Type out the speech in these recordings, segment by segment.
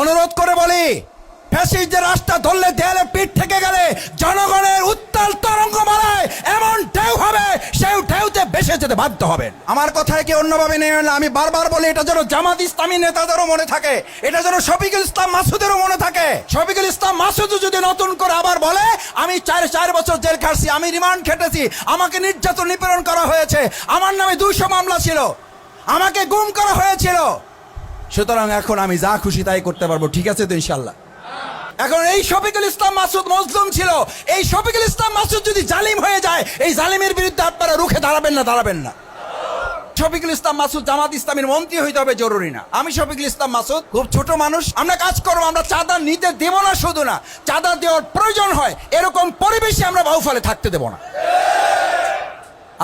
অনুরোধ করে বলি ফ্যাসিস্টদের রাস্তা ধরলে দেয়ালে পিঠ থেকে গেলে জনগণের উত্তাল তরঙ্গ মারায় এমন ঢেউ হবে সেই ঢেউতে বেসে যেতে বাধ্য হবেন। আমার কথায় কি অন্যভাবে নেই না আমি বারবার বলি এটা যেন জামাত ইসলামী নেতাদেরও মনে থাকে এটা যেন শফিকুল ইসলাম মাসুদেরও মনে থাকে। শফিকুল ইসলাম মাসুদ যদি নতুন করে আবার বলে আমি চার চার বছর জেল খাটছি আমি রিমান্ড খেটেছি আমাকে নির্যাতন নিপীড়ন করা হয়েছে আমার নামে দুইশো মামলা ছিল আমাকে গুম করা হয়েছিল সুতরাং এখন আমি যা খুশি তাই করতে পারব। ঠিক আছে তো ইনশাল্লাহ এখন এই শফিকুল ইসলাম মাসুদ মজলুম ছিল। এই শফিকুল ইসলাম মাসুদ যদি জালিম হয়ে যায়, এই জালিমের বিরুদ্ধে আপনারা রুখে দাঁড়াবেন না দাঁড়াবেন না। শফিকুল ইসলাম মাসুদ জামাত ইসলামের মন্ত্রী হইতে হবে, জরুরি না। আমি শফিকুল ইসলাম মাসুদ, খুব ছোট মানুষ, আমরা কাজ করব, আমরা চাঁদা নিতে দেব না শুধু না, চাঁদা দেওয়ার প্রয়োজন হয়, এরকম পরিবেশে আমরা বাহুফলে থাকতে দেব না।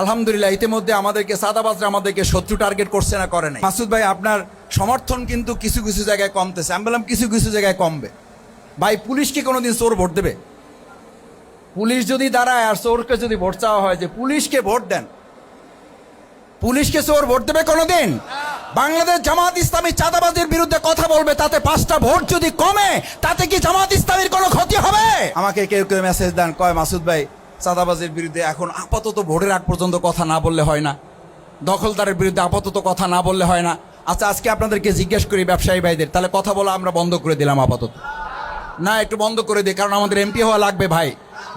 আলহামদুলিল্লাহ, ইতিমধ্যে আমাদেরকে সাদাবাজরা আমাদেরকে শত্রু টার্গেট করছে না, করে নাই। মাসুদ ভাই, আপনার সমর্থন কিন্তু কিছু কিছু জায়গায় কমতেছে আমি বললাম কিছু কিছু জায়গায় কমবে। ভাই, পুলিশ কি কোনোদিন চোর ভোট দেবে? পুলিশ যদি দাঁড়ায় আর চোরকে যদি ভোট চাওয়া হয়, যে পুলিশকে ভোট দেন, পুলিশকে চোর ভোট দেবে কোনোদিন? বাংলাদেশ জামাত ইসলামী চাঁদাবাজির বিরুদ্ধে কথা বলবে, তাতে পাঁচটা ভোট যদি কমে, তাতে কি জামাত ইসলামীর কোনো ক্ষতি হবে? আমাকে কেউ কেউ মেসেজ দেন, কয়, মাসুদ ভাই, চাঁদাবাজির বিরুদ্ধে এখন আপাতত ভোটের আগ পর্যন্ত কথা না বললে হয় না। দখলদারের বিরুদ্ধে আপাতত কথা না বললে হয় না। আচ্ছা আজকে আপনাদেরকে জিজ্ঞেস করি ব্যবসায়ী ভাইদের, তাহলে কথা বলা আমরা বন্ধ করে দিলাম আপাতত। না, একটু বন্ধ করে দিই, কারণ আমাদের এমপি হওয়া লাগবে ভাই।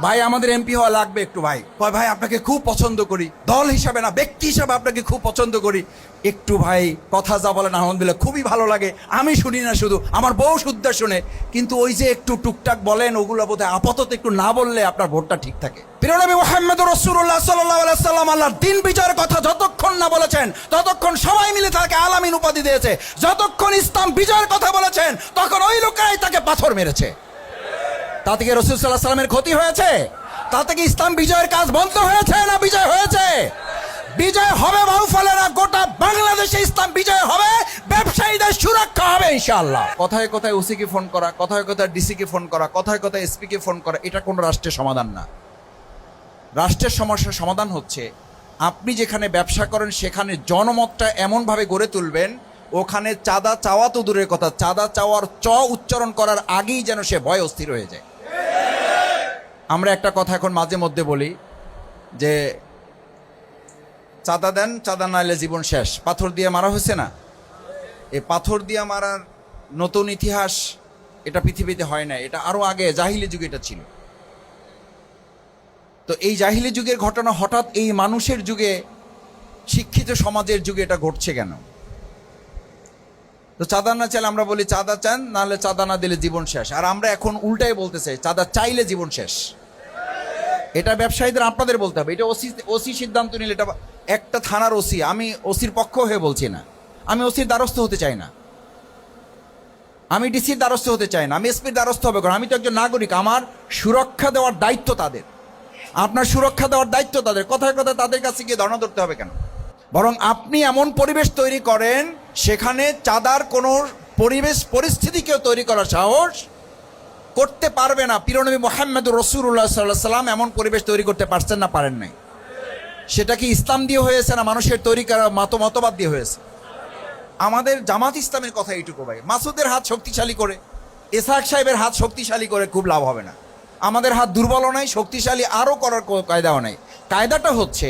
ভাই, আমাদের এমপি হওয়া লাগবে একটু ভাই। কয়, ভাই, আপনাকে খুব পছন্দ করি। দল হিসাবে না, ব্যক্তি হিসাবে আপনাকে খুব পছন্দ করি। একটু ভাই, কথা যা বলেন, আলহামদুলিল্লাহ, খুবই ভালো লাগে। আমি শুনি না শুধু, আমার বউ শুদ্ধ শুনে। কিন্তু ওই যে একটু টুকটাক বলেন, ওগুলো বোধহয় আপাতত একটু না বললে আপনার ভোটটা ঠিক থাকে। দিন বিজয়ের কথা যতক্ষণ না বলেছেন, ততক্ষণ সবাই মিলে তাকে আলামিন উপাধি দিয়েছে। যতক্ষণ ইসলাম বিজয়ের কথা বলেছেন, তখন ওই লোকেরাই তাকে পাথর মেরেছে। তাতে কি রসুল সাল্লাহ সাল্লামের ক্ষতি হয়েছে? তাতে কি ইসলাম বিজয়ের কাজ বন্ধ হয়েছে না বিজয় হয়েছে? বিজয় হবে বাহুফলেরা, গোটা বাংলাদেশে ইসলাম বিজয় হবে, ব্যবসায়ীদের সুরক্ষা হবে ইনশাআল্লাহ। কথায় কথায় ওসিকে ফোন করা, কথায় কথায় ডিসিকে ফোন করা, কথায় কথায় এসপিকে ফোন করা, এটা কোনো রাষ্ট্রের সমাধান না। রাষ্ট্রের সমস্যার সমাধান হচ্ছে, আপনি যেখানে ব্যবসা করেন সেখানে জনমতটা এমনভাবে গড়ে তুলবেন, ওখানে চাঁদা চাওয়া তো দূরের কথা, চাঁদা চাওয়ার চ উচ্চারণ করার আগেই যেন সে ভয় অস্থির হয়ে যায়। আমরা একটা কথা এখন মাঝে মধ্যে বলি যে চাঁদা দেন, চাঁদা না এলে জীবন শেষ। পাথর দিয়ে মারা হয়েছে না? এই পাথর দিয়ে মারার নতুন ইতিহাস এটা পৃথিবীতে হয় না এটা আরও আগে জাহিলি যুগে এটা ছিল। তো এই জাহিলি যুগের ঘটনা হঠাৎ এই মানুষের যুগে, শিক্ষিত সমাজের যুগে এটা ঘটছে কেন? তো চাঁদা না চাইলে আমরা বলি চাঁদা চান, নাহলে চাঁদা না দিলে জীবন শেষ। আর আমরা এখন উল্টাই বলতে চাই, চাঁদা চাইলে জীবন শেষ। এটা ব্যবসায়ীদের আপনাদের বলতে হবে। এটা ওসি ওসি সিদ্ধান্ত নিলে এটা একটা থানার ওসি, আমি ওসির পক্ষ হয়ে বলছি না। আমি ওসির দ্বারস্থ হতে চাই না। আমি ডিসির দ্বারস্থ হতে চাই না। আমি এসপির দ্বারস্থ হবে কারণ আমি তো একজন নাগরিক। আমার সুরক্ষা দেওয়ার দায়িত্ব তাদের। আপনার সুরক্ষা দেওয়ার দায়িত্ব তাদের। কথায় কথায় তাদের কাছে গিয়ে ধর্ণা ধরতে হবে কেন? বরং আপনি এমন পরিবেশ তৈরি করেন সেখানে চাঁদার কোনো পরিবেশ, পরিস্থিতি কেউ তৈরি করার সাহস করতে পারবে না। পিরনবী মোহাম্মদ রসুল্লাহ সাল্লাহ সাল্লাম এমন পরিবেশ তৈরি করতে পারছেন না, পারেন নাই। সেটা কি ইসলাম দিয়ে হয়েছে না মানুষের তৈরি করা মত, মতবাদ দিয়ে হয়েছে? আমাদের জামাত ইসলামের কথা এইটুকু ভাই। মাসুদের হাত শক্তিশালী করে, এসাক সাহেবের হাত শক্তিশালী করে খুব লাভ হবে না। আমাদের হাত দুর্বলও নাই, শক্তিশালী আরও করার কায়দাও নাই। কায়দাটা হচ্ছে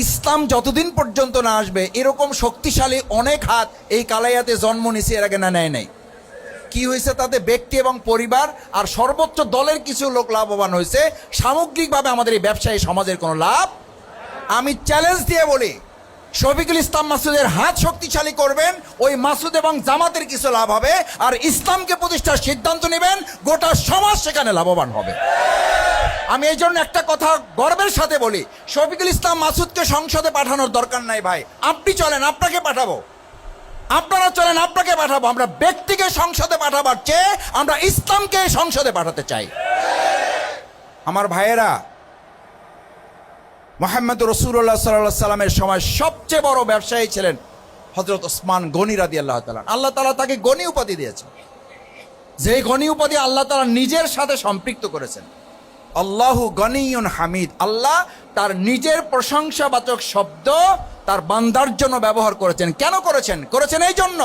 ইসলাম যতদিন পর্যন্ত না আসবে, এরকম শক্তিশালী অনেক হাত এই কালাইয়াতে জন্ম নিছে, এর আগে না নেয় নাই। কি হয়েছে তাতে? ব্যক্তি এবং পরিবার আর সর্বোচ্চ দলের কিছু লোক লাভবান হয়েছে। সামগ্রিকভাবে আমাদের এই ব্যবসায়ী সমাজের কোনো লাভ? আমি চ্যালেঞ্জ দিয়ে বলি, শফিকুল ইসলাম মাসুদের হাত শক্তিশালী করবেন, ওই মাসুদ এবং জামাতের কিছু লাভ হবে, আর ইসলামকে প্রতিষ্ঠার সিদ্ধান্ত নেবেন, গোটা সমাজ সেখানে লাভবান হবে। আমি এই জন্য একটা কথা গর্বের সাথে বলি। শফিকুল ইসলাম মাসুদকে সংসদে পাঠানোর দরকার নাই ভাই। আপনি চলেন, আপনাকে পাঠাবো। আপনারা চলেন, আপনাকে পাঠাবো। আমরা ব্যক্তিকে সংসদে পাঠাবার চেয়ে আমরা ইসলামকে সংসদে পাঠাতে চাই। আমার ভাইয়েরা মোহাম্মদ রসুল্লাহ সাল্লাহ সাল্লামের সময় সবচেয়ে বড় ব্যবসায়ী ছিলেন হজরত ওসমান গনি রাদি আল্লাহ তালা আল্লাহ তালা তাকে গনি উপাধি দিয়েছেন। যে গনি উপাধি আল্লাহ তালা নিজের সাথে সম্পৃক্ত করেছেন। আল্লাহু গনিয়ন হামিদ। আল্লাহ তার নিজের প্রশংসাবাচক শব্দ তার বান্দার জন্য ব্যবহার করেছেন। কেন করেছেন? করেছেন এই জন্য।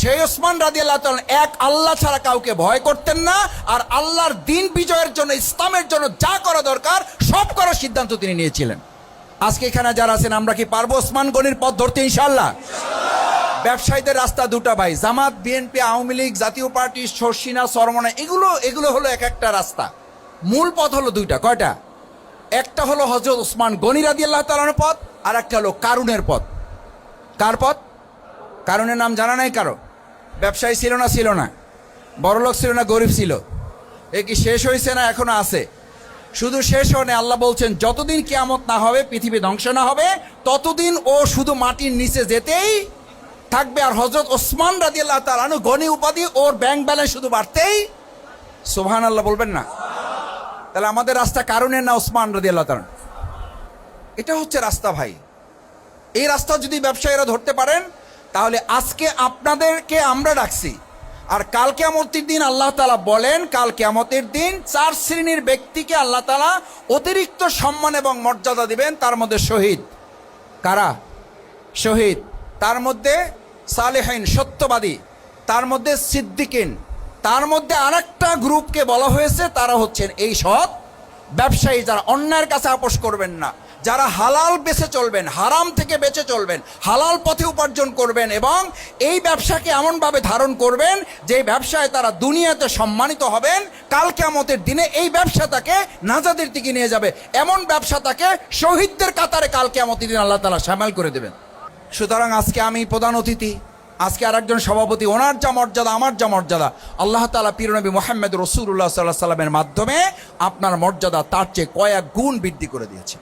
সেই ওসমান রাজি আল্লাহ এক আল্লাহ ছাড়া কাউকে ভয় করতেন না, আর আল্লাহর দিন বিজয়ের জন্য, ইসলামের জন্য যা করা দরকার, সব করার সিদ্ধান্ত তিনি নিয়েছিলেন। আজকে এখানে যারা আছেন, আমরা কি পারব ওসমান গনির পথ ধরতে ইনশাল্লাহ ব্যবসায়ীদের রাস্তা দুটা ভাই, জামাত, বিএনপি, আওয়ামী লীগ, জাতীয় পার্টি শর্ষিনা সরমনা, এগুলো এগুলো হলো এক একটা রাস্তা। মূল পথ হলো দুইটা, কয়টা? একটা হলো হজরত ওসমান গনি রাদি আল্লাহ তালানোর পথ আর একটা হলো কারুনের পথ কার পথ কারণের নাম জানা নাই কারও? ব্যবসায়ী ছিল না ছিল না। বড়লোক ছিল না, গরিব ছিল। এ কি শেষ হয়েছে না এখনও আছে? শুধু শেষ হনে আল্লাহ বলছেন, যতদিন কেয়ামত না হবে, পৃথিবী ধ্বংস না হবে, ততদিন ও শুধু মাটির নিচে যেতেই থাকবে। আর হজরত ওসমান রাজি আল্লাহ তালানু গনি উপাধি, ওর ব্যাংক ব্যালেন্স শুধু বাড়তেই সোহান আল্লাহ বলবেন না। তাহলে আমাদের রাস্তা কারণের না ওসমান রাজি আল্লাহ এটা হচ্ছে রাস্তা ভাই। এই রাস্তা যদি ব্যবসায়ীরা ধরতে পারেন, তাহলে আজকে আপনাদেরকে আমরা ডাকছি। আর কাল কেমতের দিন আল্লাহ তালা বলেন, কাল কেমতের দিন চার শ্রেণির ব্যক্তিকে আল্লাহ তালা অতিরিক্ত সম্মান এবং মর্যাদা দিবেন, তার মধ্যে শহীদ। কারা? শহীদ। তার মধ্যে সালেহাইন সত্যবাদী। তার মধ্যে সিদ্দিকিন। তার মধ্যে আরেকটা গ্রুপকে বলা হয়েছে, তারা হচ্ছেন এই সৎ ব্যবসায়ী যারা অন্যায়ের কাছে আপোষ করবেন না, যারা হালাল বেছে চলবেন, হারাম থেকে বেঁচে চলবেন, হালাল পথে উপার্জন করবেন এবং এই ব্যবসাকে এমনভাবে ধারণ করবেন যে ব্যবসায় তারা দুনিয়াতে সম্মানিত হবেন, কাল কেমতের দিনে এই ব্যবসা তাকে নাজাদের দিকে নিয়ে যাবে। এমন ব্যবসা তাকে শহীদদের কাতারে কাল কেমতের দিন আল্লাহ তালা সামাল করে দেবেন। সুতরাং আজকে আমি প্রধান অতিথি আজকে আর একজন সভাপতি, ওনার যা মর্যাদা, আমার যা মর্যাদা, আল্লাহ তালা পিরনবী মোহাম্মদ রসুল্লাহ সাল্লাহ সাল্লামের মাধ্যমে আপনার মর্যাদা তার চেয়ে কয়েক গুণ বৃদ্ধি করে দিয়েছে।